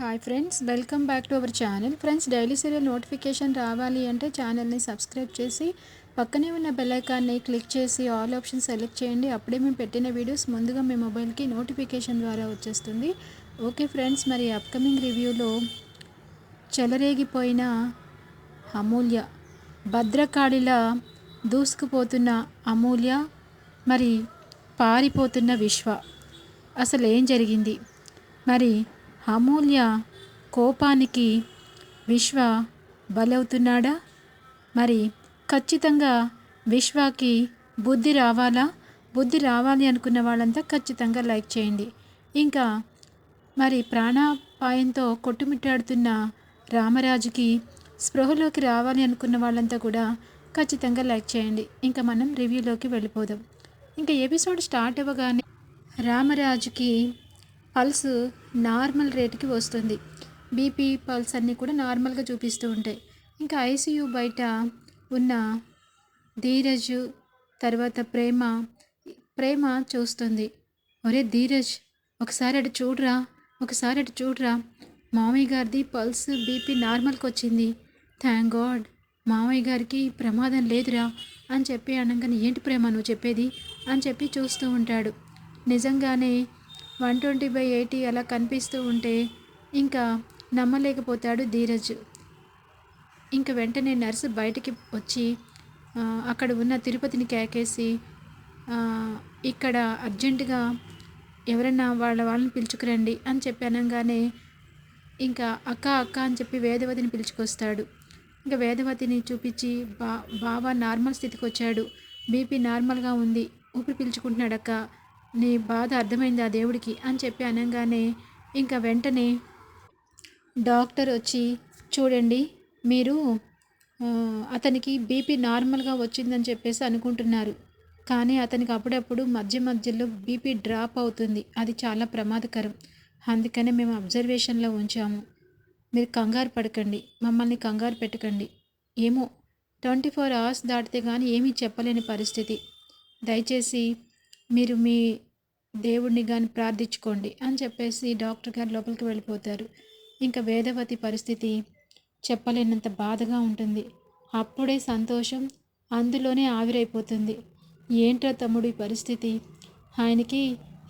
Hi friends welcome back to our channel friends daily serial notification రావాలి అంటే ఛానల్ని subscribe చేసి పక్కనే ఉన్న బెల్లైకాన్ని క్లిక్ చేసి ఆల్ ఆప్షన్ సెలెక్ట్ చేయండి. అప్పుడే మేము పెట్టిన వీడియోస్ ముందుగా మీ మొబైల్కి నోటిఫికేషన్ ద్వారా వచ్చేస్తుంది. ఓకే ఫ్రెండ్స్ మరి అప్కమింగ్ రివ్యూలో చెలరేగిపోయిన అమూల్య భద్రకాళిలా దూసుకుపోతున్న అమూల్య మరి పారిపోతున్న విశ్వ. అసలు ఏం జరిగింది? మరి అమూల్య కోపానికి విశ్వ బలవుతున్నాడా? మరి ఖచ్చితంగా విశ్వకి బుద్ధి రావాలా? బుద్ధి రావాలి అనుకున్న వాళ్ళంతా ఖచ్చితంగా లైక్ చేయండి. ఇంకా మరి ప్రాణాపాయంతో కొట్టుమిట్టాడుతున్న రామరాజుకి స్పృహలోకి రావాలి అనుకున్న వాళ్ళంతా కూడా ఖచ్చితంగా లైక్ చేయండి. ఇంకా మనం రివ్యూలోకి వెళ్ళిపోదాం. ఇంకా ఎపిసోడ్ స్టార్ట్ అవ్వగానే రామరాజుకి పల్స్ నార్మల్ రేటుకి వస్తుంది. బీపీ పల్స్ అన్నీ కూడా నార్మల్గా చూపిస్తూ ఉంటాయి. ఇంకా ఐసీయూ బయట ఉన్న ధీరజ్ తర్వాత ప్రేమ ప్రేమ చూస్తుంది. ఒరే ధీరజ్ ఒకసారి అటు చూడరా ఒకసారి అటు చూడరా. మామయ్య గారిది పల్స్ బీపీ నార్మల్కి వచ్చింది. థ్యాంక్ గాడ్ మామయ్య గారికి ప్రమాదం లేదురా అని చెప్పి అనగానే ఏంటి ప్రేమ నువ్వు చెప్పేది? అని చెప్పి చూస్తూ ఉంటాడు. నిజంగానే వన్ ట్వంటీ బై ఎయిటీ అలా కనిపిస్తూ ఉంటే ఇంకా నమ్మలేకపోతాడు ధీరజ్. ఇంకా వెంటనే నర్సు బయటికి వచ్చి అక్కడ ఉన్న తిరుపతిని కేకేసి ఇక్కడ అర్జెంటుగా ఎవరైనా వాళ్ళ వాళ్ళని పిలుచుకురండి అని చెప్పి అనగానే ఇంకా అక్క అక్క అని చెప్పి వేదవతిని పిలుచుకొస్తాడు. ఇంకా వేదవతిని చూపించి బా బాబా నార్మల్ స్థితికి వచ్చాడు. బీపీ నార్మల్గా ఉంది ఊపిరి పీల్చుకుంటున్నాడు అక్క నీ బాధ అర్థమైంది ఆ దేవుడికి? అని చెప్పి అనగానే ఇంకా వెంటనే డాక్టర్ వచ్చి చూడండి మీరు అతనికి బీపీ నార్మల్గా వచ్చిందని చెప్పేసి అనుకుంటున్నారు. కానీ అతనికి అప్పుడప్పుడు మధ్య మధ్యలో బీపీ డ్రాప్ అవుతుంది. అది చాలా ప్రమాదకరం. అందుకనే మేము అబ్జర్వేషన్లో ఉంచాము. మీరు కంగారు పడకండి. మమ్మల్ని కంగారు పెట్టకండి. ఏమో ట్వంటీ ఫోర్ అవర్స్ దాటితే కానీ ఏమీ చెప్పలేని పరిస్థితి. దయచేసి మీరు మీ దేవుడిని కానీ ప్రార్థించుకోండి అని చెప్పేసి డాక్టర్ గారు లోపలికి వెళ్ళిపోతారు. ఇంకా వేదవతి పరిస్థితి చెప్పలేనంత బాధగా ఉంటుంది. అప్పుడే సంతోషం అందులోనే ఆవిరైపోతుంది. ఏంట్రా తమ్ముడు ఈ పరిస్థితి? ఆయనకి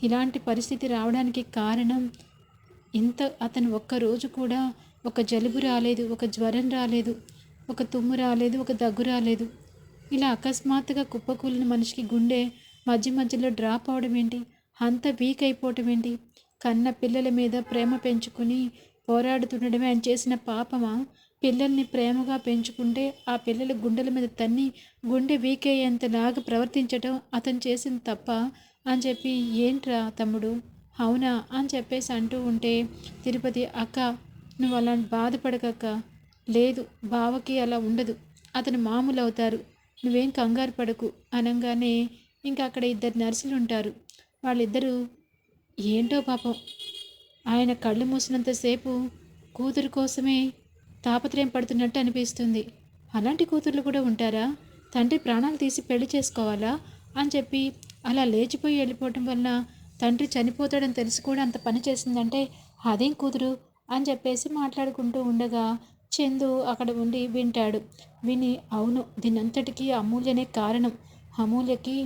ఇలాంటి పరిస్థితి రావడానికి కారణం ఇంత అతను ఒక్కరోజు కూడా ఒక జలుబు రాలేదు ఒక జ్వరం రాలేదు ఒక తుమ్ము రాలేదు ఒక దగ్గు రాలేదు. ఇలా అకస్మాత్తుగా కుప్పకూలిన మనిషికి గుండె మధ్య మధ్యలో డ్రాప్ అవడం ఏంటి? అంత వీక్ అయిపోవటం ఏంటి? కన్న పిల్లల మీద ప్రేమ పెంచుకుని పోరాడుతుండడమే ఆయన చేసిన పాపమా? పిల్లల్ని ప్రేమగా పెంచుకుంటే ఆ పిల్లల గుండెల మీద తన్ని గుండె వీక్ అయ్యేంతలాగా ప్రవర్తించటం అతను చేసిన తప్ప అని చెప్పి ఏంట్రా తమ్ముడు? అవునా? అని చెప్పేసి అంటూ ఉంటే తిరుపతి అక్క నువ్వు అలా బాధపడకక్క. లేదు బావకి అలా ఉండదు. అతను మామూలు అవుతారు నువ్వేం కంగారు పడకు. అనగానే ఇంకా అక్కడ ఇద్దరు నర్సులు ఉంటారు. వాళ్ళిద్దరూ ఏంటో పాపం ఆయన కళ్ళు మూసినంతసేపు కూతురు కోసమే తాపత్రయం పడుతున్నట్టు అనిపిస్తుంది. అలాంటి కూతుర్లు కూడా ఉంటారా? తండ్రి ప్రాణాలు తీసి పెళ్ళి చేసుకోవాలా? అని చెప్పి అలా లేచిపోయి వెళ్ళిపోవటం వల్ల తండ్రి చనిపోతాడని తెలిసి కూడా అంత పని చేసిందంటే అదేం కూతురు? అని చెప్పేసి మాట్లాడుకుంటూ ఉండగా చందు అక్కడ ఉండి వింటాడు. విని అవును దీనంతటికీ అమూల్యనే కారణం. అమూల్యకి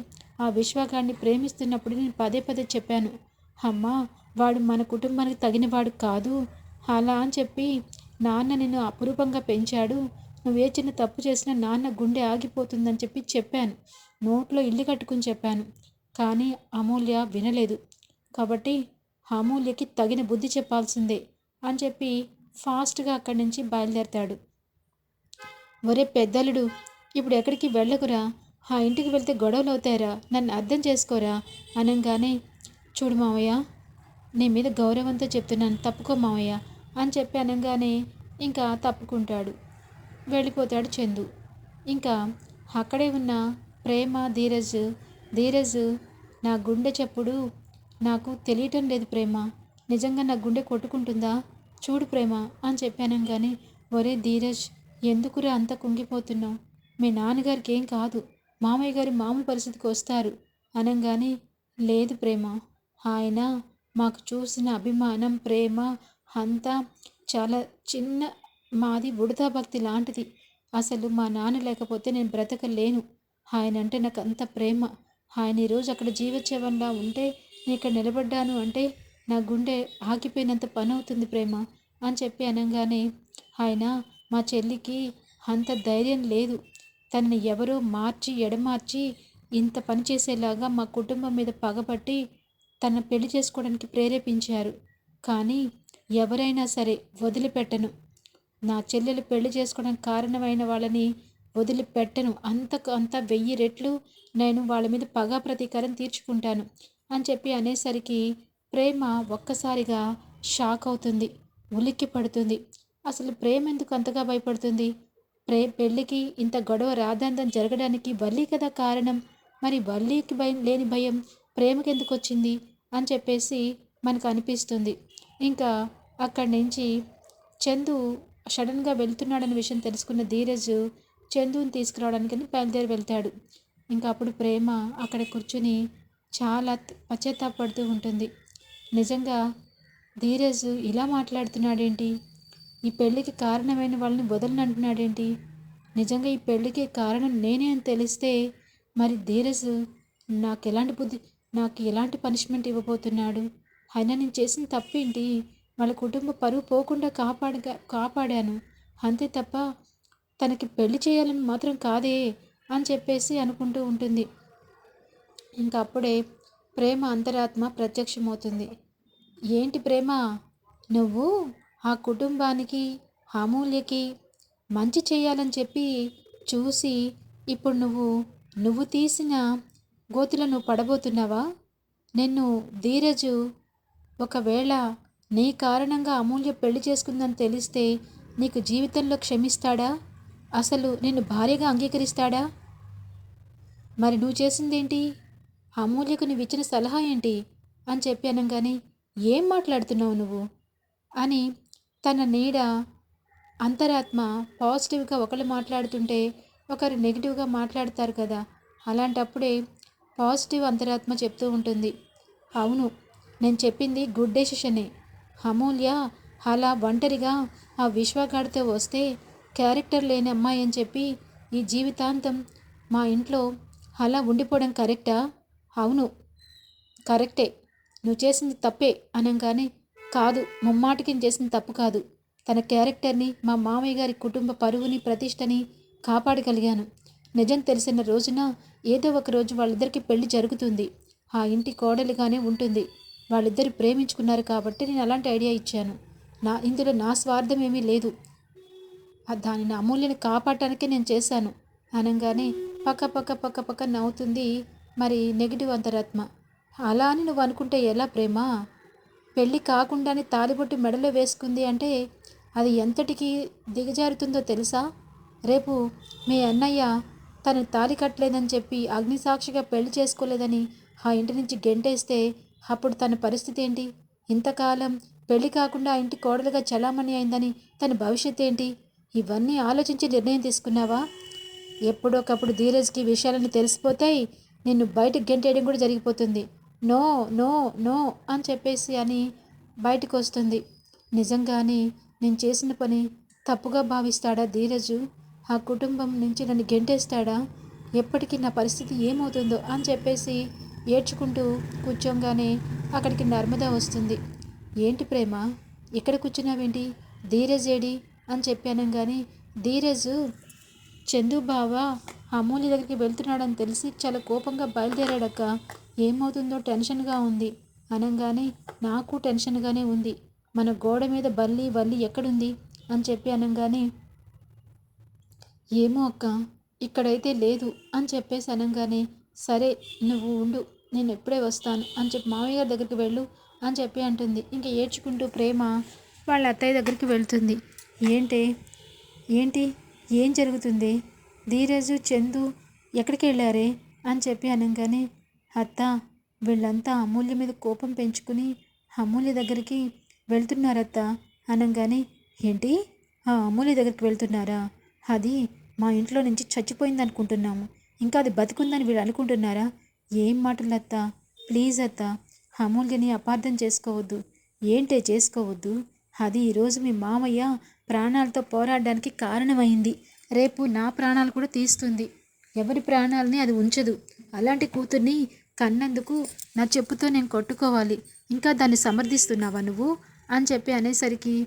ఆ విశ్వగాడిని ప్రేమిస్తున్నప్పుడు నేను పదే పదే చెప్పాను అమ్మా వాడు మన కుటుంబానికి తగినవాడు కాదు. అలా అని చెప్పి నాన్న నిన్ను అపురూపంగా పెంచాడు. నువ్వు ఏ చిన్న తప్పు చేసినా నాన్న గుండె ఆగిపోతుందని చెప్పి చెప్పాను. నోట్లో ఇల్లు కట్టుకుని చెప్పాను. కానీ అమూల్య వినలేదు. కాబట్టి అమూల్యకి తగిన బుద్ధి చెప్పాల్సిందే అని చెప్పి ఫాస్ట్గా అక్కడి నుంచి బయలుదేరతాడు. ఒరే పెద్దలుడు ఇప్పుడు ఎక్కడికి వెళ్ళకురా? ఆ ఇంటికి వెళ్తే గొడవలు అవుతారా నన్ను అర్థం చేసుకోరా? అనగానే చూడు మావయ్య నీ మీద గౌరవంతో చెప్తున్నాను తప్పుకో మావయ్య అని చెప్పి అనగానే ఇంకా తప్పుకుంటాడు. వెళ్ళిపోతాడు చందు. ఇంకా అక్కడే ఉన్న ప్రేమ ధీరజ్ ధీరజ్ నా గుండె చెప్పుడు నాకు తెలియటం లేదు ప్రేమ. నిజంగా నా గుండె కొట్టుకుంటుందా? చూడు ప్రేమ అని చెప్పానంగానే ఒరే ధీరజ్ ఎందుకురా అంత కుంగిపోతున్నావు? మీ నాన్నగారికి ఏం కాదు. మామయ్య గారు మామూలు పరిస్థితికి వస్తారు. అనగానే లేదు ప్రేమ. ఆయన మాకు చూసిన అభిమానం ప్రేమ అంతా చాలా చిన్న మాది బుడతా భక్తి లాంటిది. అసలు మా నాన్న లేకపోతే నేను బ్రతకలేను. ఆయన అంటే నాకు అంత ప్రేమ. ఆయన ఈరోజు అక్కడ జీవోత్సవంలా ఉంటే నేను ఇక్కడ నిలబడ్డాను అంటే నా గుండె ఆగిపోయినంత పని అవుతుంది ప్రేమ అని చెప్పి అనగానే ఆయన మా చెల్లికి అంత ధైర్యం లేదు. తనని ఎవరో మార్చి ఎడమార్చి ఇంత పని చేసేలాగా మా కుటుంబం మీద పగబట్టి తన పెళ్ళి చేసుకోవడానికి ప్రేరేపించారు. కానీ ఎవరైనా సరే వదిలిపెట్టను. నా చెల్లెలు పెళ్ళి చేసుకోవడానికి కారణమైన వాళ్ళని వదిలిపెట్టను. అంతకు అంత వెయ్యి రెట్లు నేను వాళ్ళ మీద పగా ప్రతీకారం తీర్చుకుంటాను అని చెప్పి అనేసరికి ప్రేమ ఒక్కసారిగా షాక్ అవుతుంది ఉలిక్కి పడుతుంది అసలు ప్రేమ ఎందుకు అంతగా భయపడుతుంది? ప్రే పెళ్ళికి ఇంత గొడవ రాదాంతం జరగడానికి వల్లి కదా కారణం? మరి వల్లికి భయం లేని భయం ప్రేమకి ఎందుకు వచ్చింది అని చెప్పేసి మనకు అనిపిస్తుంది ఇంకా అక్కడి నుంచి చందు సడన్గా వెళ్తున్నాడన్న విషయం తెలుసుకున్న ధీరజ్ చందుని తీసుకురావడానికని బయలుదేరి వెళ్తాడు. ఇంకా అప్పుడు ప్రేమ అక్కడ కూర్చుని చాలా పశ్చాత్తాపడుతూ ఉంటుంది. నిజంగా ధీరజ్ ఇలా మాట్లాడుతున్నాడేంటి? ఈ పెళ్ళికి కారణమైన వాళ్ళని వదలనంటున్నాడేంటి? నిజంగా ఈ పెళ్ళికి కారణం నేనే అని తెలిస్తే మరి ధీరజ్ నాకు ఎలాంటి బుద్ధి నాకు ఎలాంటి పనిష్మెంట్ ఇవ్వబోతున్నాడు? అయినా నేను చేసిన తప్పేంటి? వాళ్ళ కుటుంబ పరువు పోకుండా కాపాడగా కాపాడాను. అంతే తప్ప తనకి పెళ్ళి చేయాలని మాత్రం కాదే అని చెప్పేసి అనుకుంటూ ఉంటుంది. ఇంకా అప్పుడే ప్రేమ అంతరాత్మ ప్రత్యక్షమవుతుంది. ఏంటి ప్రేమ? నువ్వు ఆ కుటుంబానికి అమూల్యకి మంచి చేయాలని చెప్పి చూసి ఇప్పుడు నువ్వు నువ్వు తీసిన గోతులను పడబోతున్నావా? నిన్ను ధీరజు ఒకవేళ నీ కారణంగా అమూల్య పెళ్ళి చేసుకుందని తెలిస్తే నీకు జీవితంలో క్షమిస్తాడా? అసలు నిన్ను భార్యగా అంగీకరిస్తాడా? మరి నువ్వు చేసిందేంటి? అమూల్యకు నువ్వు ఇచ్చిన సలహా ఏంటి? అని చెప్పాను కానీ ఏం మాట్లాడుతున్నావు నువ్వు? అని తన నీడ అంతరాత్మ పాజిటివ్గా ఒకళ్ళు మాట్లాడుతుంటే ఒకరు నెగిటివ్గా మాట్లాడతారు కదా. అలాంటప్పుడే పాజిటివ్ అంతరాత్మ చెప్తూ ఉంటుంది. అవును నేను చెప్పింది గుడ్ డెసిషనే. అమూల్య అలా ఒంటరిగా ఆ విశ్వగాడితో వస్తే క్యారెక్టర్ లేని అమ్మాయి అని చెప్పి ఈ జీవితాంతం మా ఇంట్లో అలా ఉండిపోవడం కరెక్టా? అవును కరెక్టే. నువ్వు చేసింది తప్పే అనగానే కాదు ముమ్మాటికిం చేసిన తప్పు కాదు. తన క్యారెక్టర్ని మా మామయ్య గారి కుటుంబ పరువుని ప్రతిష్టని కాపాడగలిగాను. నిజం తెలిసిన రోజున ఏదో ఒక రోజు వాళ్ళిద్దరికి పెళ్ళి జరుగుతుంది. ఆ ఇంటి కోడలిగానే ఉంటుంది. వాళ్ళిద్దరు ప్రేమించుకున్నారు కాబట్టి నేను అలాంటి ఐడియా ఇచ్చాను. నా ఇందులో నా స్వార్థం ఏమీ లేదు. దానిని అమూల్యని కాపాడటానికే నేను చేశాను. అనగానే పక్క పక్క పక్క పక్క నవ్వుతుంది మరి నెగిటివ్ అంతరాత్మ. అలా అని నువ్వు అనుకుంటే ఎలా ప్రేమ? పెళ్ళి కాకుండానే తాలిబొట్టు మెడలో వేసుకుంది అంటే అది ఎంతటికి దిగజారుతుందో తెలుసా? రేపు మీ అన్నయ్య తను తాలి కట్టలేదని చెప్పి అగ్నిసాక్షిగా పెళ్ళి చేసుకోలేదని ఆ ఇంటి నుంచి గెంటేస్తే అప్పుడు తన పరిస్థితి ఏంటి? ఇంతకాలం పెళ్ళి కాకుండా ఆ ఇంటి కోడలుగా చలామణి అయిందని తన భవిష్యత్ ఏంటి? ఇవన్నీ ఆలోచించి నిర్ణయం తీసుకున్నావా? ఎప్పుడొకప్పుడు ధీరజ్కి విషయాలన్నీ తెలిసిపోతాయి నిన్ను బయటకు గెంటేయడం కూడా జరిగిపోతుంది. నో నో నో అని చెప్పేసి అని బయటకు వస్తుంది నిజంగానే నేను చేసిన పని తప్పుగా భావిస్తాడా ధీరజు? ఆ కుటుంబం నుంచి నన్ను గెంటేస్తాడా? ఎప్పటికీ నా పరిస్థితి ఏమవుతుందో అని చెప్పేసి ఏడ్చుకుంటూ కూర్చోగానే అక్కడికి నర్మద వస్తుంది. ఏంటి ప్రేమ? ఇక్కడ కూర్చున్నావేంటి? ధీరజ్ ఏడి అని చెప్పాను కానీ ధీరజు! చందు బావ అమూల్య దగ్గరికి వెళ్తున్నాడని తెలిసి చాలా కోపంగా బయలుదేరాడక్క. ఏమవుతుందో టెన్షన్గా ఉంది. అనగానే నాకు టెన్షన్గానే ఉంది. మన గోడ మీద బల్లి వల్లి ఎక్కడుంది? అని చెప్పి అనగానే ఏమో అక్క ఇక్కడైతే లేదు అని చెప్పేసి అనగానే సరే నువ్వు ఉండు నేను ఎప్పుడే వస్తాను అని చెప్పి మామయ్య గారి దగ్గరికి వెళ్ళు అని చెప్పి అంటుంది. ఇంకా ఏడ్చుకుంటూ ప్రేమ వాళ్ళ అత్తయ్య దగ్గరికి వెళ్తుంది. ఏంటి? ఏంటి? ఏం జరుగుతుంది? ధీరజు చందు ఎక్కడికి వెళ్ళారే? అని చెప్పి అనగానే అత్త వీళ్ళంతా అమూల్య మీద కోపం పెంచుకుని అమూల్య దగ్గరికి వెళ్తున్నారత్త అనగానే ఏంటి? ఆ అమూల్య దగ్గరికి వెళ్తున్నారా? అది మా ఇంట్లో నుంచి చచ్చిపోయింది అనుకుంటున్నాము ఇంకా అది బతుకుందని వీళ్ళు అనుకుంటున్నారా? ఏం మాటలు అత్త ప్లీజ్ అత్త అమూల్యని అపార్థం చేసుకోవద్దు. ఏంటే చేసుకోవద్దు? అది ఈరోజు మీ మామయ్య ప్రాణాలతో పోరాడడానికి కారణమైంది. రేపు నా ప్రాణాలు కూడా తీస్తుంది. ఎవరి ప్రాణాలని అది ఉంచదు. అలాంటి కూతుర్ని కన్నందుకు నా చెప్పుతో నేను కొట్టుకోవాలి. ఇంకా దాన్ని సమర్థిస్తున్నావా నువ్వు? అని చెప్పి అనేసరికి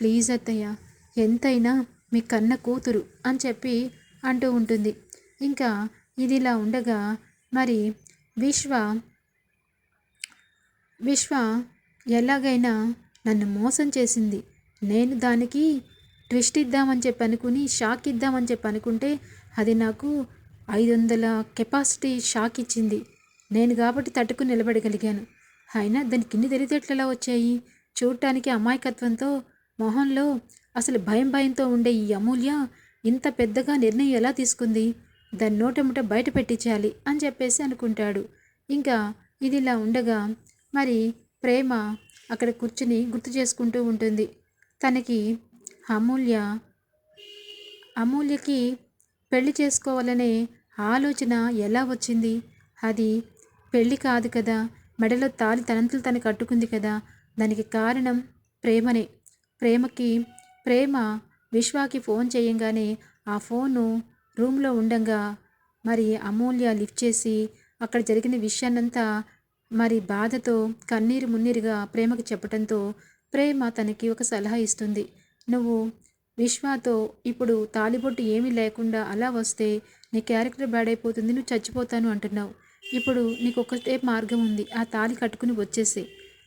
ప్లీజ్ అత్తయ్య ఎంతైనా మీ కన్న కూతురు అని చెప్పి అంటూ ఉంటుంది. ఇంకా ఇది ఇలా ఉండగా మరి విశ్వ విశ్వ ఎలాగైనా నన్ను మోసం చేసింది. నేను దానికి ట్విస్ట్ ఇద్దామని చెప్పి అనుకుని షాక్ ఇద్దామని చెప్పి అనుకుంటే అది నాకు ఐదు వందల కెపాసిటీ షాక్ ఇచ్చింది. నేను కాబట్టి తట్టుకుని నిలబడగలిగాను. అయినా దానికి ఇన్ని తెలివితేటలు వచ్చాయి? చూడటానికి అమాయకత్వంతో మొహంలో అసలు భయం భయంతో ఉండే ఈ అమూల్య ఇంత పెద్దగా నిర్ణయం ఎలా తీసుకుంది? దాన్ని నోటముట బయట పెట్టించాలి అని చెప్పేసి అనుకుంటాడు. ఇంకా ఇది ఇలా ఉండగా మరి ప్రేమ అక్కడ కూర్చుని గుర్తు చేసుకుంటూ ఉంటుంది. తనకి అమూల్య అమూల్యకి పెళ్ళి చేసుకోవాలనే ఆలోచన ఎలా వచ్చింది? అది పెళ్ళి కాదు కదా. మెడలో తాలి తనంతులు తను కట్టుకుంది కదా. దానికి కారణం ప్రేమనే. ప్రేమకి ప్రేమ విశ్వాకి ఫోన్ చేయంగానే ఆ ఫోను రూమ్లో ఉండంగా మరి అమూల్య లిఫ్ట్ చేసి అక్కడ జరిగిన విషయాన్నంతా మరి బాధతో కన్నీరు మున్నీరుగా ప్రేమకి చెప్పడంతో ప్రేమ తనకి ఒక సలహా ఇస్తుంది. నువ్వు విశ్వాతో ఇప్పుడు తాలిబొట్టు ఏమీ లేకుండా అలా వస్తే నీ క్యారెక్టర్ బ్యాడ్ అయిపోతుంది నువ్వు చచ్చిపోతాను అంటున్నావు. ఇప్పుడు నీకు ఒకటే మార్గం ఉంది ఆ తాలి కట్టుకుని వచ్చేసి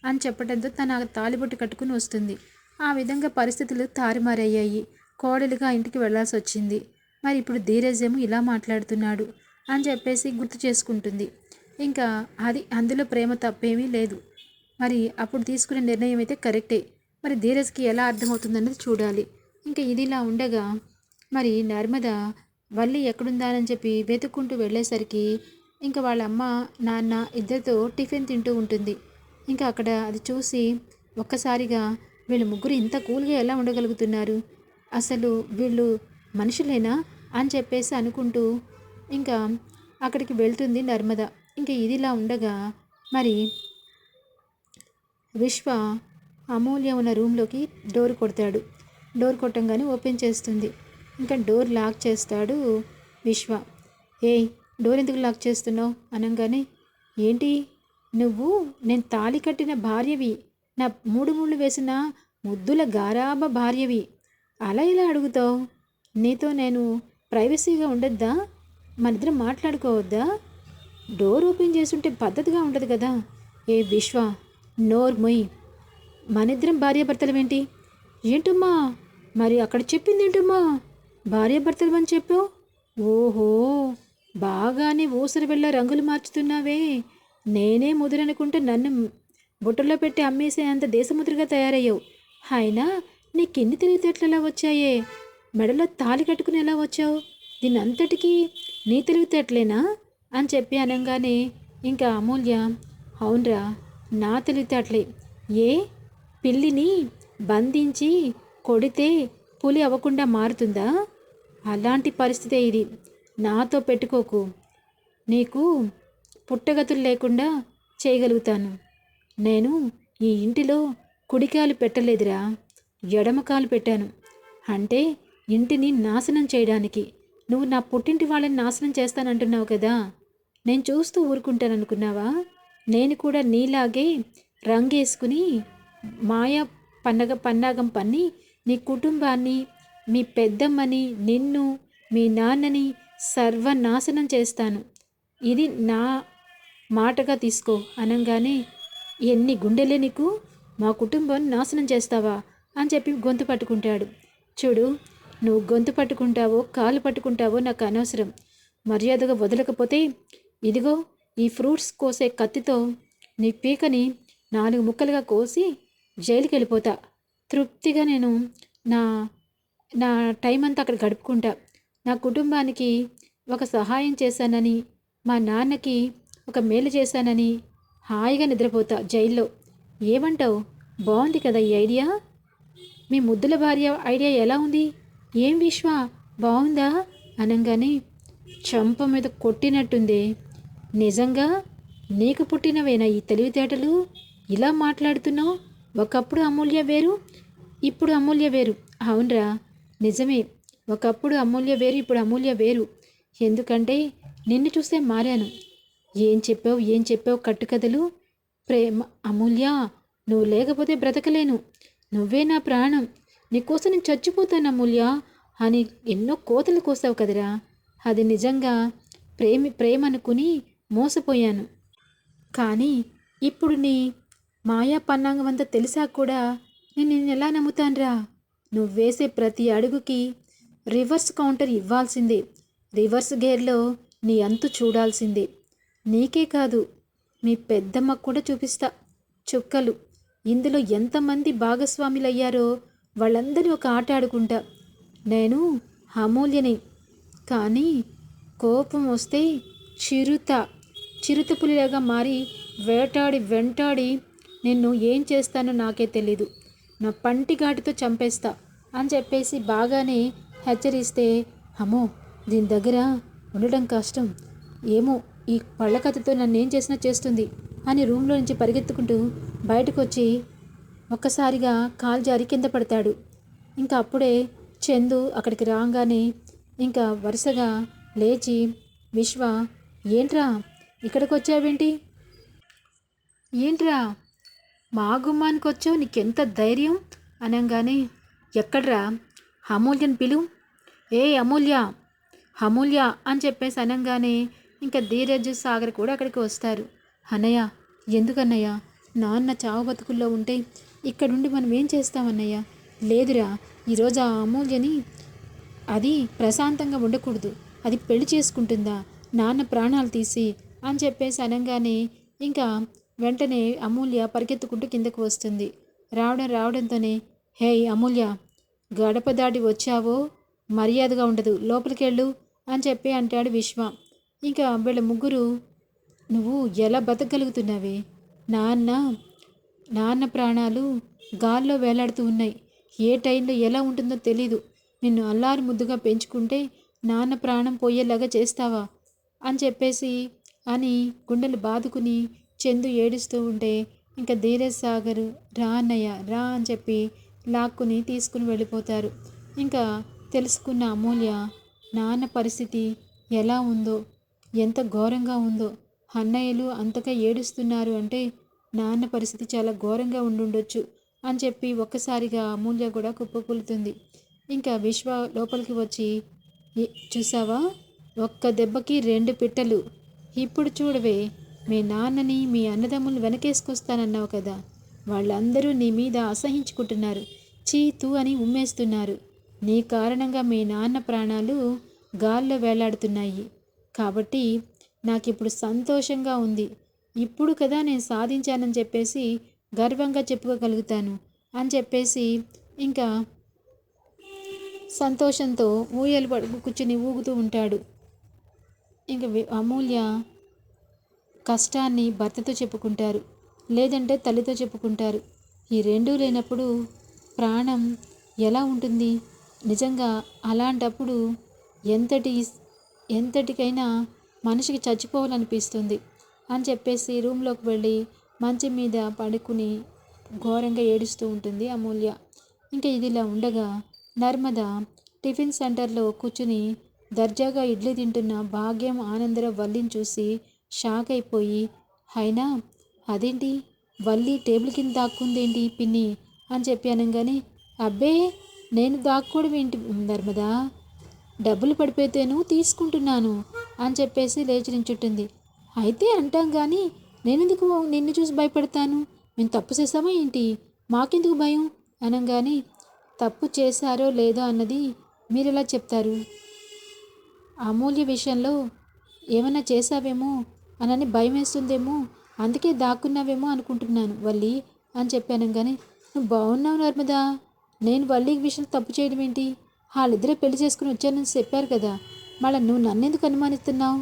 అని చెప్పడంతో తను ఆ తాలిబొట్టు కట్టుకుని వస్తుంది. ఆ విధంగా పరిస్థితులు తారుమారయ్యాయి. కోడలుగా ఇంటికి వెళ్ళాల్సి వచ్చింది. మరి ఇప్పుడు ధీరజ్ ఏమో ఇలా మాట్లాడుతున్నాడు అని చెప్పేసి గుర్తు చేసుకుంటుంది. ఇంకా అది అందులో ప్రేమ తప్పేమీ లేదు. మరి అప్పుడు తీసుకునే నిర్ణయం అయితే కరెక్టే. మరి ధీరజ్కి ఎలా అర్థమవుతుందన్నది చూడాలి. ఇంకా ఇదిలా ఉండగా మరి నర్మద వల్లి ఎక్కడుందానని చెప్పి వెతుక్కుంటూ వెళ్ళేసరికి ఇంకా వాళ్ళ అమ్మ నాన్న ఇద్దరితో టిఫిన్ తింటూ ఉంటుంది. ఇంకా అక్కడ అది చూసి ఒక్కసారిగా వీళ్ళు ముగ్గురు ఇంత కూల్గా ఎలా ఉండగలుగుతున్నారు? అసలు వీళ్ళు మనుషులేనా? అని చెప్పేసి అనుకుంటూ ఇంకా అక్కడికి వెళ్తుంది నర్మద. ఇంకా ఇదిలా ఉండగా మరి విశ్వ అమూల్య ఉన్న రూమ్లోకి డోర్ కొడతాడు. డోర్ కొట్టంగానే ఓపెన్ చేస్తుంది. ఇంకా డోర్ లాక్ చేస్తాడు విశ్వ. ఏయ్ డోర్ ఎందుకు లాక్ చేస్తున్నావు? అనగానే ఏంటి? నువ్వు నేను తాళి కట్టిన భార్యవి. నా మూడు ముళ్ళు వేసిన ముద్దుల గారాబ భార్యవి. అలా ఇలా అడుగుతావు? నీతో నేను ప్రైవసీగా ఉండొద్దా? మనిద్దరం మాట్లాడుకోవద్దా? డోర్ ఓపెన్ చేస్తుంటే పద్ధతిగా ఉండదు కదా. ఏ విశ్వ నోర్ముయ్ మనిద్దరం భార్యాభర్తలమేంటి ఏంటమ్మా? మరి అక్కడ చెప్పింది ఏంటమ్మా? భార్యాభర్తలు అని చెప్పావు? ఓహో బాగానే ఊసరి వెళ్ళ రంగులు మార్చుతున్నావే. నేనే ముదురనుకుంటే నన్ను బుట్టలో పెట్టి అమ్మేసే అంత దేశముద్రగా తయారయ్యావు. అయినా నీకెన్ని తెలివితేటలు వచ్చాయే? మెడలో తాళి కట్టుకుని ఎలా వచ్చావు? దీని అంతటికీ నీ తెలివితేటలేనా? అని చెప్పి అనగానే ఇంకా అమూల్య అవునరా నా తెలివితేటలే ఏ? పిల్లిని బంధించి కొడితే పులి అవ్వకుండా మారుతుందా? అలాంటి పరిస్థితే ఇది. నాతో పెట్టుకోకు. నీకు పుట్టగతులు లేకుండా చేయగలుగుతాను. నేను ఈ ఇంటిలో కుడికాలు పెట్టలేదురా. ఎడమకాలు పెట్టాను. అంటే ఇంటిని నాశనం చేయడానికి. నువ్వు నా పుట్టింటి వాళ్ళని నాశనం చేస్తానంటున్నావు కదా. నేను చూస్తూ ఊరుకుంటాననుకున్నావా? నేను కూడా నీలాగే రంగేసుకుని మాయా పండగ పన్నాగం పన్ని నీ కుటుంబాన్ని మీ పెద్దమ్మని నిన్ను మీ నాన్నని సర్వనాశనం చేస్తాను. ఇది నా మాటగా తీసుకో అనగానే ఎన్ని గుండెలే నీకు మా కుటుంబాన్ని నాశనం చేస్తావా అని చెప్పి గొంతు పట్టుకుంటాడు. చూడు నువ్వు గొంతు పట్టుకుంటావో కాలు పట్టుకుంటావో నాకు అనవసరం. మర్యాదగా వదలకపోతే ఇదిగో ఈ ఫ్రూట్స్ కోసే కత్తితో నీ పీకని నాలుగు ముక్కలుగా కోసి జైలుకి వెళ్ళిపోతా. తృప్తిగా నేను నా నా టైం అంతా అక్కడ గడుపుకుంటా. నా కుటుంబానికి ఒక సహాయం చేశానని మా నాన్నకి ఒక మేలు చేశానని హాయిగా నిద్రపోతా జైల్లో. ఏమంటావు? బాగుంది కదా ఈ ఐడియా? మీ ముద్దుల భార్య ఐడియా ఎలా ఉంది? ఏం విశ్వ? బాగుందా? అనగానే చంప మీద కొట్టినట్టుంది. నిజంగా నీకు పుట్టినవేనా ఈ తెలివితేటలు? ఇలా మాట్లాడుతున్నావు? ఒకప్పుడు అమూల్య వేరు ఇప్పుడు అమూల్య వేరు. అవునరా నిజమే. ఒకప్పుడు అమూల్య వేరు ఇప్పుడు అమూల్య వేరు. ఎందుకంటే నిన్ను చూస్తే మారాను. ఏం చెప్పావు ఏం చెప్పావు కట్టుకథలు? ప్రేమ అమూల్య నువ్వు లేకపోతే బ్రతకలేను. నువ్వే నా ప్రాణం. నీకోసం నేను చచ్చిపోతాను అమూల్య అని ఎన్నో కోతలు కోసావు కదరా. అది నిజంగా ప్రేమి ప్రేమ అనుకుని మోసపోయాను. కానీ ఇప్పుడు నీ మాయా పన్నాంగం అంతా తెలిసా కూడా నేను నిన్ను ఎలా నమ్ముతానురా? నువ్వు వేసే ప్రతి అడుగుకి రివర్స్ కౌంటర్ ఇవ్వాల్సిందే. రివర్స్ గేర్లో నీ అంతు చూడాల్సిందే. నీకే కాదు మీ పెద్దమ్మకు కూడా చూపిస్తా. చుక్కలు. ఇందులో ఎంతమంది భాగస్వాములయ్యారో వాళ్ళందరినీ ఒక ఆట ఆడుకుంటా. నేను అమూల్యని కానీ కోపం వస్తే చిరుత. చిరుతపులిలాగా మారి వేటాడి వెంటాడి నిన్ను ఏం చేస్తానో నాకే తెలీదు. నా పంటిఘాటితో చంపేస్తా అని చెప్పేసి బాగానే హెచ్చరిస్తే అమ్మో దీని దగ్గర ఉండడం కష్టం. ఏమో ఈ పళ్ళకథతో నన్ను ఏం చేసినా చేస్తుంది అని రూమ్లో నుంచి పరిగెత్తుకుంటూ బయటకు వచ్చి ఒక్కసారిగా కాలు జారి కింద పడతాడు. ఇంకా అప్పుడే చందు అక్కడికి రాగానే ఇంకా వరుసగా లేచి విశ్వ ఏంట్రా ఇక్కడికి వచ్చావేంటి ఏంట్రా? మా గుమ్మానికి వచ్చావు నీకెంత ధైర్యం? అనగానే ఎక్కడ్రా? అమూల్యని పిలు. ఏ అమూల్య? అమూల్య అని చెప్పేసి అనగానే ఇంకా ధీరజ్ సాగర్ కూడా అక్కడికి వస్తారు. అన్నయ్య ఎందుకన్నయ్య? నాన్న చావు బతుకుల్లో ఉంటే ఇక్కడుండి మనం ఏం చేస్తామన్నయ్య? లేదురా ఈరోజు ఆ అమూల్యని అది ప్రశాంతంగా ఉండకూడదు. అది పెళ్ళి చేసుకుంటుందా? నాన్న ప్రాణాలు తీసి అని చెప్పేసి అనగానే ఇంకా వెంటనే అమూల్య పరిగెత్తుకుంటూ కిందకు వస్తుంది. రావడం రావడంతోనే హే అమూల్య గడప దాటి వచ్చావో? మర్యాదగా ఉండదు లోపలికి వెళ్ళు అని చెప్పి అంటాడు విశ్వ. ఇంకా వీళ్ళ ముగ్గురు నువ్వు ఎలా బతకగలుగుతున్నావే? నాన్న నాన్న ప్రాణాలు గాల్లో వేలాడుతూ ఉన్నాయి. ఏ టైంలో ఎలా ఉంటుందో తెలీదు. నిన్ను అల్లారు ముద్దుగా పెంచుకుంటే నాన్న ప్రాణం పోయేలాగా చేస్తావా? అని చెప్పేసి అని గుండెలు బాదుకుని చందు ఏడుస్తూ ఉంటే ఇంకా ధీరజ్ సాగర్ రా అన్నయ్య రా అని చెప్పి లాక్కుని తీసుకుని వెళ్ళిపోతారు. ఇంకా తెలుసుకున్న అమూల్య నాన్న పరిస్థితి ఎలా ఉందో ఎంత ఘోరంగా ఉందో అన్నయ్యలు అంతగా ఏడుస్తున్నారు అంటే నాన్న పరిస్థితి చాలా ఘోరంగా ఉండుండొచ్చు అని చెప్పి ఒక్కసారిగా అమూల్య కూడా కుప్పకూలుతుంది. ఇంకా విశ్వ లోపలికి వచ్చి చూసావా? ఒక్క దెబ్బకి రెండు పిట్టలు. ఇప్పుడు చూడవే మీ నాన్నని మీ అన్నదమ్ములు వెనకేసుకొస్తానన్నావు కదా. వాళ్ళందరూ నీ మీద అసహించుకుంటున్నారు. చీ తూ అని ఉమ్మేస్తున్నారు. నీ కారణంగా మీ నాన్న ప్రాణాలు గాల్లో వేలాడుతున్నాయి. కాబట్టి నాకు ఇప్పుడు సంతోషంగా ఉంది. ఇప్పుడు కదా నేను సాధించానని చెప్పేసి గర్వంగా చెప్పుకోగలుగుతాను అని చెప్పేసి ఇంకా సంతోషంతో ఊయలు పడుకు కూర్చుని ఊగుతూ ఉంటాడు. ఇంకా అమూల్య కష్టాన్ని భర్తతో చెప్పుకుంటారు లేదంటే తల్లితో చెప్పుకుంటారు. ఈ రెండూ లేనప్పుడు ప్రాణం ఎలా ఉంటుంది? నిజంగా అలాంటప్పుడు ఎంతటి ఎంతటికైనా మనిషికి చచ్చిపోవాలనిపిస్తుంది అని చెప్పేసి రూమ్లోకి వెళ్ళి మంచం మీద పడుకుని ఘోరంగా ఏడుస్తూ ఉంటుంది అమూల్య. ఇంకా ఇదిలా ఉండగా నర్మద టిఫిన్ సెంటర్లో కూర్చుని దర్జాగా ఇడ్లీ తింటున్న భాగ్యం ఆనందరావు వల్లిని చూసి షాక్ అయిపోయి అయినా అదేంటి? వల్లి టేబుల్ కింద దాక్కుందేంటి పిన్ని? అని చెప్పి అనగానే అబ్బే నేను దాక్కోవడం ఏంటి నర్మదా? డబ్బులు పడిపోతేను తీసుకుంటున్నాను అని చెప్పేసి లేచి నించుంటుంది. అయితే అంటాం కానీ నేనెందుకు నిన్ను చూసి భయపడతాను? మేము తప్పు చేసామా ఏంటి? మాకెందుకు భయం? అనగానే తప్పు చేశారో లేదో అన్నది మీరు ఎలా చెప్తారు? అమూల్య విషయంలో ఏమైనా చేశావేమో అనని భయం వేస్తుందేమో అందుకే దాక్కున్నావేమో అనుకుంటున్నాను వల్లి అని చెప్పాను కానీ నువ్వు బాగున్నావు నర్మదా? నేను వల్లి విషయం తప్పు చేయడం ఏంటి? వాళ్ళిద్దరే పెళ్ళి చేసుకుని వచ్చానని చెప్పారు కదా మళ్ళీ నువ్వు నన్నెందుకు అనుమానిస్తున్నావు?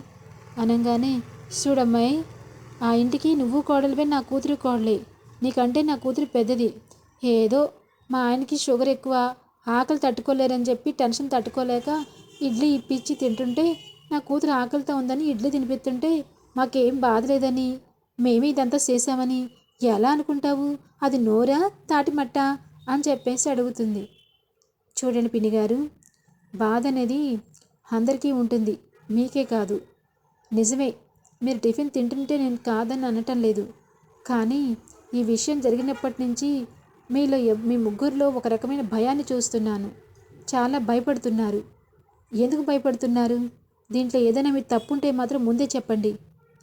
అనగానే చూడమ్మాయి ఆ ఇంటికి నువ్వు కోడలివే నా కూతురు కోడలే. నీకంటే నా కూతురు పెద్దది. ఏదో మా ఆయనకి షుగర్ ఎక్కువ ఆకలి తట్టుకోలేరని చెప్పి టెన్షన్ తట్టుకోలేక ఇడ్లీ ఇప్పించి తింటుంటే నా కూతురు ఆకలితో ఉందని ఇడ్లీ తినిపిస్తుంటే మాకేం బాధ లేదని మేమే ఇదంతా చేసామని ఎలా అనుకుంటావు? అది నోరా తాటిమట్ట అని చెప్పేసి అడుగుతుంది. చూడండి పిన్ని గారు బాధ అనేది అందరికీ ఉంటుంది మీకే కాదు. నిజమే మీరు టిఫిన్ తింటుంటే నేను కాదని అనటం లేదు. కానీ ఈ విషయం జరిగినప్పటి నుంచి మీలో మీ ముగ్గురిలో ఒక రకమైన భయాన్ని చూస్తున్నాను. చాలా భయపడుతున్నారు. ఎందుకు భయపడుతున్నారు? దీంట్లో ఏదైనా మీరు తప్పుంటే మాత్రం ముందే చెప్పండి.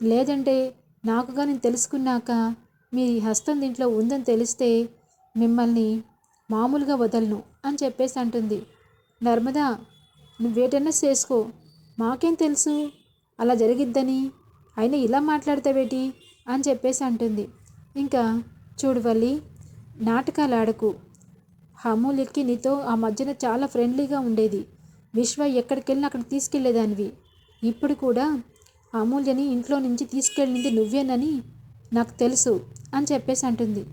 లేదంటే నాకుగా నేను తెలుసుకున్నాక మీ హస్తం దీంట్లో ఉందని తెలిస్తే మిమ్మల్ని మామూలుగా వదలను అని చెప్పేసి అంటుంది. నర్మదా నువ్వేటన్నా చేసుకో. మాకేం తెలుసు? అలా జరిగిద్దని. అయినా ఇలా మాట్లాడతావేటి? అని చెప్పేసి అంటుంది. ఇంకా చూడవల్లి నాటకాలు ఆడకు. అమూల్యకి నీతో ఆ మధ్యన చాలా ఫ్రెండ్లీగా ఉండేది. విశ్వ ఎక్కడికి వెళ్ళినా అక్కడికి తీసుకెళ్ళేదానివి. ఇప్పుడు కూడా అమూల్యని ఇంట్లో నుంచి తీసుకెళ్ళింది నువ్వేనని నాకు తెలుసు అని చెప్పేసి అంటుంది.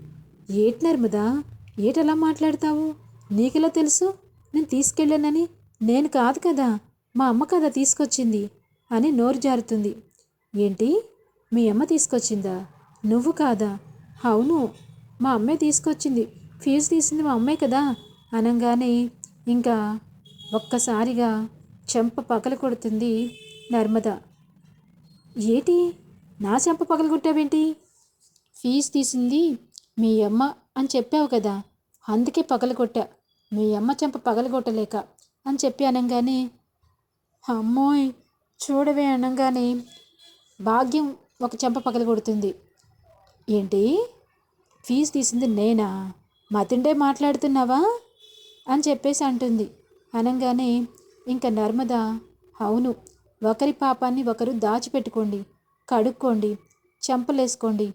ఏటి నర్మదా? ఏటలా మాట్లాడతావు? నీకెలా తెలుసు? నేను తీసుకెళ్ళానని నేను కాదు కదా మా అమ్మ కదా తీసుకొచ్చింది అని నోరు జారుతుంది. ఏంటి? మీ అమ్మ తీసుకొచ్చిందా? నువ్వు కాదా? అవును మా అమ్మే తీసుకొచ్చింది. ఫీజు తీసింది మా అమ్మే కదా అనగానే ఇంకా ఒక్కసారిగా చెంప పగల కొడుతుంది నర్మద. ఏటి? నా చెంప పగల కొట్టావేంటి? ఫీజు తీసింది మీ అమ్మ అని చెప్పావు కదా అందుకే పగలగొట్టా మీ అమ్మ చెంప పగలగొట్టలేక అని చెప్పి అనగానే అమ్మోయ్ చూడవే అనగానే భాగ్యం ఒక చెంప పగలగొడుతుంది ఏంటి? ఫీజు తీసింది నేనా? మతిండే మాట్లాడుతున్నావా? అని చెప్పేసి అంటుంది. అనగానే ఇంకా నర్మద అవును. ఒకరి పాపాన్ని ఒకరు దాచిపెట్టుకోండి కడుక్కోండి చెంపలేసుకోండి.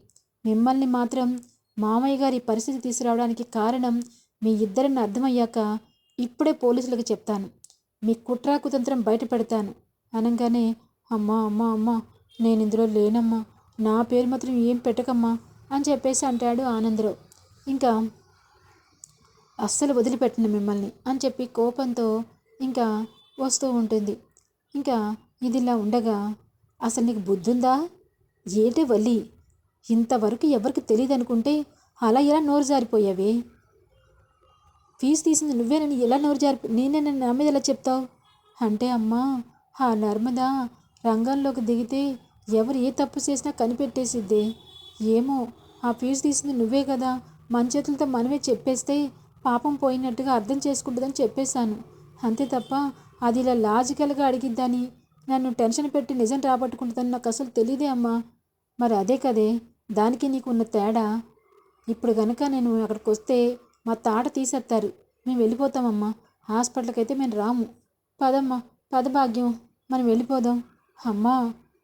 మిమ్మల్ని మాత్రం మామయ్య గారి పరిస్థితి తీసుకురావడానికి కారణం మీ ఇద్దరిని అర్థమయ్యాక ఇప్పుడే పోలీసులకు చెప్తాను. మీ కుట్రా కుతంత్రం బయట పెడతాను అనగానే అమ్మా అమ్మా అమ్మా నేను ఇందులో లేనమ్మా. నా పేరు మాత్రం ఏం పెట్టకమ్మా అని చెప్పేసి అంటాడు ఆనందరావు. ఇంకా అస్సలు వదిలిపెట్టను మిమ్మల్ని అని చెప్పి కోపంతో ఇంకా వస్తూ ఉంటుంది. ఇంకా ఇదిలా ఉండగా అసలు నీకు బుద్ధుందా? ఏటే వల్లి? ఇంతవరకు ఎవరికి తెలియదు అనుకుంటే అలా ఎలా నోరు జారిపోయావే? ఫీజు తీసింది నువ్వేనని ఎలా నోరు జారి నేనే నన్ను నా మీద ఎలా చెప్తావు? అంటే అమ్మా ఆ నర్మద రంగంలోకి దిగితే ఎవరు ఏ తప్పు చేసినా కనిపెట్టేసిద్దే. ఏమో ఆ ఫీజు తీసింది నువ్వే కదా మన చేతులతో మనమే చెప్పేస్తే పాపం పోయినట్టుగా అర్థం చేసుకుంటుందని చెప్పేశాను. అంతే తప్ప అది ఇలా లాజికల్గా అడిగిద్దని నన్ను టెన్షన్ పెట్టి నిజం రాబట్టుకుంటుందని నాకు అసలు తెలియదే అమ్మా. మరి అదే కదే దానికి నీకు ఉన్న తేడా? ఇప్పుడు కనుక నేను అక్కడికి వస్తే మా తాట తీసేస్తారు. మేము వెళ్ళిపోతామమ్మా. హాస్పిటల్కి అయితే మేము రాము. పదమ్మా పద భాగ్యం మనం వెళ్ళిపోదాం. అమ్మా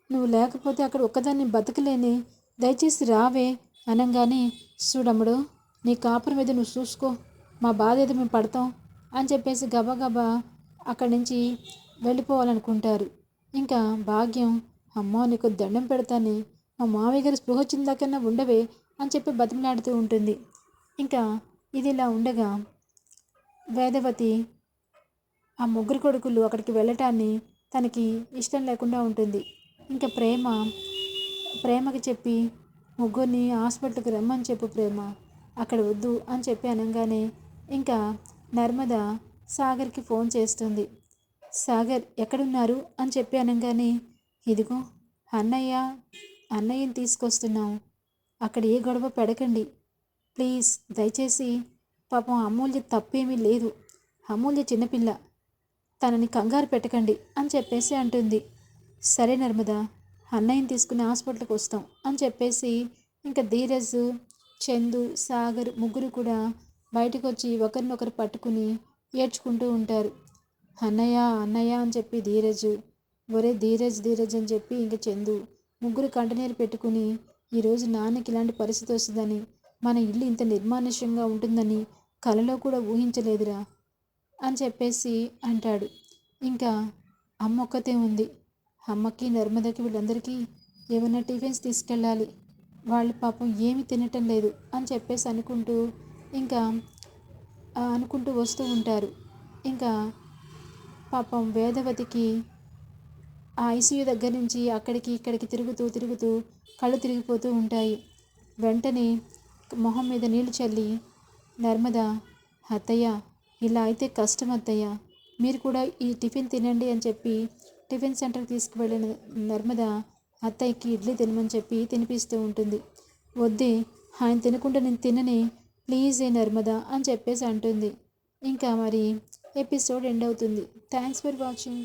నువ్వు లేకపోతే అక్కడ ఒక్కదాన్ని బతకలేని. దయచేసి రావే. అనగానే చూడమ్ముడు నీ కాపురం మీద నువ్వు చూసుకో. మా బాధ ఏదో మేము పడతాం అని చెప్పేసి గబగబా అక్కడి నుంచి వెళ్ళిపోవాలనుకుంటారు. ఇంకా భాగ్యం అమ్మో నీకు దండం పెడతానే మా మామయ్య గారి స్పృహ వచ్చిన దాకన్నా ఉండవే అని చెప్పి బతిమలాడుతూ ఉంటుంది. ఇంకా ఇది ఇలా ఉండగా వేదవతి ఆ ముగ్గురు కొడుకులు అక్కడికి వెళ్ళటాన్ని తనకి ఇష్టం లేకుండా ఉంటుంది. ఇంకా ప్రేమ ప్రేమకి చెప్పి ముగ్గురిని హాస్పిటల్కి రమ్మని చెప్పు ప్రేమ అక్కడ వద్దు అని చెప్పి అనగానే ఇంకా నర్మద సాగర్కి ఫోన్ చేస్తుంది. సాగర్ ఎక్కడున్నారు? అని చెప్పి అనగానే ఇదిగో అన్నయ్య అన్నయ్యని తీసుకొస్తున్నాం. అక్కడ ఏ గొడవ పెడకండి. ప్లీజ్ దయచేసి పాపం అమూల్య తప్పేమీ లేదు. అమూల్య చిన్నపిల్ల. తనని కంగారు పెట్టకండి అని చెప్పేసి అంటుంది. సరే నర్మదా అన్నయ్యని తీసుకుని హాస్పిటల్కి వస్తాం అని చెప్పేసి ఇంకా ధీరజ్ చందు సాగర్ ముగ్గురు కూడా బయటకు వచ్చి ఒకరినొకరు పట్టుకుని ఏడ్చుకుంటూ ఉంటారు. అన్నయ్య అన్నయ్య అని చెప్పి ధీరజ్ ఒరే ధీరజ్ ధీరజ్ అని చెప్పి ఇంక చందు ముగ్గురు కంటనీరు పెట్టుకుని ఈరోజు నాన్నకి ఇలాంటి పరిస్థితి వస్తుందని మన ఇల్లు ఇంత నిర్మానుష్యంగా ఉంటుందని కలలో కూడా ఊహించలేదురా అని చెప్పేసి అంటాడు. ఇంకా అమ్మ ఒక్కతే ఉంది. అమ్మకి నర్మదకి వీళ్ళందరికీ ఏమైనా టిఫిన్స్ తీసుకెళ్ళాలి. వాళ్ళు పాపం ఏమీ తినటం లేదు అని చెప్పేసి అనుకుంటూ ఇంకా అనుకుంటూ వస్తూ ఉంటారు. ఇంకా పాపం వేదవతికి ఆ ఐసీయూ దగ్గర నుంచి అక్కడికి ఇక్కడికి తిరుగుతూ తిరుగుతూ కళ్ళు తిరిగిపోతూ ఉంటాయి. వెంటనే మొహం మీద నీళ్ళు చల్లి నర్మద అత్తయ్య ఇలా అయితే కష్టం అత్తయ్య. మీరు కూడా ఈ టిఫిన్ తినండి అని చెప్పి టిఫిన్ సెంటర్కి తీసుకువెళ్ళిన నర్మద అత్తయ్యకి ఇడ్లీ తినమని చెప్పి తినిపిస్తూ ఉంటుంది. వద్దే ఆయన తినకుండా నేను తినని ప్లీజ్ ఏ నర్మదా అని చెప్పేసి అంటుంది. ఇంకా మరి ఎపిసోడ్ ఎండ్ అవుతుంది. Thanks for watching